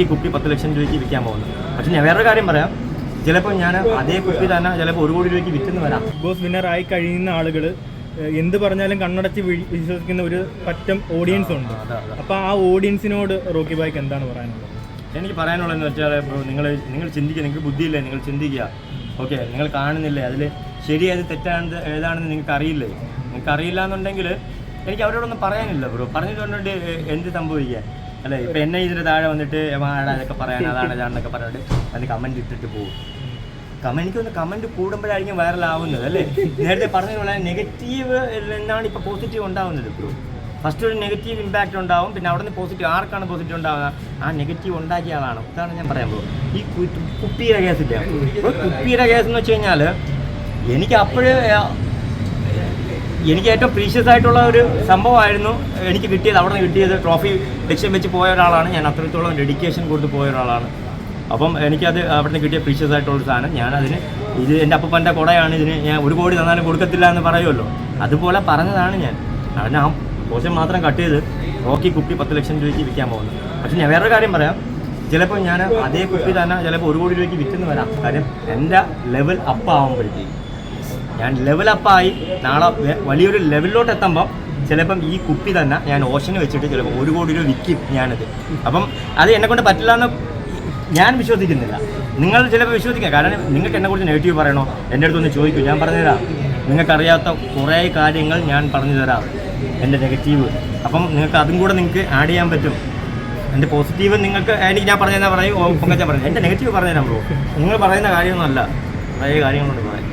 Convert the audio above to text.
Rocky കുപ്പി പത്ത് ലക്ഷം രൂപയ്ക്ക് വിൽക്കാൻ പോകുന്നത് പക്ഷെ ഞാൻ വേറൊരു കാര്യം പറയാം. ചിലപ്പോൾ ഞാൻ അതേ കുപ്പി തന്നെ ചിലപ്പോൾ ഒരു കോടി രൂപയ്ക്ക് വിറ്റെന്ന് വരാം. ബിഗ് ബോസ് വിന്നർ ആയി കഴിയുന്ന ആളുകൾ എന്ത് പറഞ്ഞാലും കണ്ണടച്ച് വിശ്വസിക്കുന്ന ഒരു പറ്റം ഓഡിയൻസ് ഉണ്ട്. അതാ, അതാ. അപ്പൊ ആ ഓഡിയൻസിനോട് റോക്കി ബായ്ക്ക് എന്താണ് പറയാനുള്ളത്? എനിക്ക് പറയാനുള്ളതെന്ന് വെച്ചാൽ നിങ്ങൾ നിങ്ങൾ ചിന്തിക്കുക. നിങ്ങൾക്ക് ബുദ്ധിയില്ലേ? നിങ്ങൾ ചിന്തിക്കുക. ഓക്കെ നിങ്ങൾ കാണുന്നില്ലേ? അതിൽ ശരിയത് തെറ്റാണെന്ന് ഏതാണെന്ന് നിങ്ങൾക്ക് അറിയില്ലേ? നിങ്ങൾക്ക് അറിയില്ല എന്നുണ്ടെങ്കിൽ എനിക്ക് അവരോടൊന്നും പറയാനില്ല ബ്രോ. പറഞ്ഞിട്ടുണ്ടെങ്കിൽ എന്ത് സംഭവിക്കുക അല്ലേ? ഇപ്പൊ എന്നെ ഇതിന്റെ താഴെ വന്നിട്ട് അതൊക്കെ പറയാൻ അതാണ് ഇതാണെന്നൊക്കെ പറഞ്ഞിട്ട് അതിന് കമന്റ് ഇട്ടിട്ട് പോകും. കമന്റ് എനിക്കൊന്ന് കമന്റ് കൂടുമ്പോഴായിരിക്കും വൈറലാവുന്നത് അല്ലേ? നേരത്തെ പറഞ്ഞതുപോലെ നെഗറ്റീവ് എന്നാണ് ഇപ്പൊ പോസിറ്റീവ് ഉണ്ടാവുന്നത് ബ്രോ ഫസ്റ്റ് ഒരു നെഗറ്റീവ് ഇമ്പാക്റ്റ് ഉണ്ടാവും പിന്നെ അവിടെ നിന്ന് പോസിറ്റീവ് ആർക്കാണ് പോസിറ്റീവ് ഉണ്ടാവുക? ആ നെഗറ്റീവ് ഉണ്ടാക്കിയ ആളാണ്. ഇതാണ് ഞാൻ പറയാൻ പോകുന്നത്. ഈ കുപ്പിയുടെ കേസില്ല കുപ്പിയുടെ കേസ് എന്ന് വെച്ച് കഴിഞ്ഞാൽ എനിക്ക് അപ്പോഴേ എനിക്ക് ഏറ്റവും പ്രീഷ്യസ് ആയിട്ടുള്ള ഒരു സംഭവമായിരുന്നു എനിക്ക് കിട്ടിയത് അവിടെ നിന്ന് കിട്ടിയത് ട്രോഫി ലക്ഷ്യം വെച്ച് പോയ ഒരാളാണ്. ഞാൻ അത്രത്തോളം ഡെഡിക്കേഷൻ കൊടുത്ത് പോയ ഒരാളാണ്. അപ്പം എനിക്കത് അവിടെ നിന്ന് കിട്ടിയ പ്രീഷ്യസ് ആയിട്ടുള്ള സാധനം. ഞാനതിന് ഇത് എന്റെ അപ്പന്റെ കുടയാണ്. ഇതിന് ഞാൻ ഒരു കോടി തന്നാലും കൊടുക്കത്തില്ല എന്ന് പറയുമല്ലോ. അതുപോലെ പറഞ്ഞതാണ് ഞാൻ. അതിന് ആ പോഷൻ മാത്രം കട്ട് ചെയ്ത് റോക്കി കുപ്പി പത്ത് ലക്ഷം രൂപയ്ക്ക് വിൽക്കാൻ പോകുന്നത് പക്ഷെ ഞാൻ വേറൊരു കാര്യം പറയാം. ചിലപ്പോൾ ഞാൻ അതേ കുപ്പി തന്നെ ചിലപ്പോൾ ഒരു കോടി രൂപയ്ക്ക് വിറ്റെന്ന് വരാം. കാര്യം എന്റെ ലെവൽ അപ്പ് ആകുമ്പോഴത്തേക്ക് ഞാൻ ലെവലപ്പായി നാളെ വലിയൊരു ലെവലിലോട്ട് എത്തുമ്പം ചിലപ്പം ഈ കുപ്പി തന്നെ ഞാൻ ഓഷന് വെച്ചിട്ട് ചിലപ്പോൾ ഒരു കോടി രൂപ വിൽക്കും ഞാനത്. അപ്പം അത് എന്നെ കൊണ്ട് പറ്റില്ല എന്ന് ഞാൻ വിശ്വസിക്കുന്നില്ല. നിങ്ങൾ ചിലപ്പോൾ വിശ്വസിക്കുക കാരണം നിങ്ങൾക്ക് എന്നെ കുറിച്ച് നെഗറ്റീവ് പറയണോ? എന്റെ അടുത്തൊന്ന് ചോദിക്കൂ. ഞാൻ പറഞ്ഞുതരാം. നിങ്ങൾക്കറിയാത്ത കുറേ കാര്യങ്ങൾ ഞാൻ പറഞ്ഞു തരാം. എന്റെ നെഗറ്റീവ് അപ്പം നിങ്ങൾക്ക് അതും കൂടെ നിങ്ങൾക്ക് ആഡ് ചെയ്യാൻ പറ്റും. എന്റെ പോസിറ്റീവ് നിങ്ങൾക്ക് എനിക്ക് ഞാൻ പറഞ്ഞാൽ പറയും. ഓ പൊങ്കച്ച പറഞ്ഞു എന്റെ നെഗറ്റീവ് പറഞ്ഞുതരാം ബ്രോ നിങ്ങൾ പറയുന്ന കാര്യമൊന്നുമല്ല. കുറേ കാര്യങ്ങളുണ്ട് പറയാൻ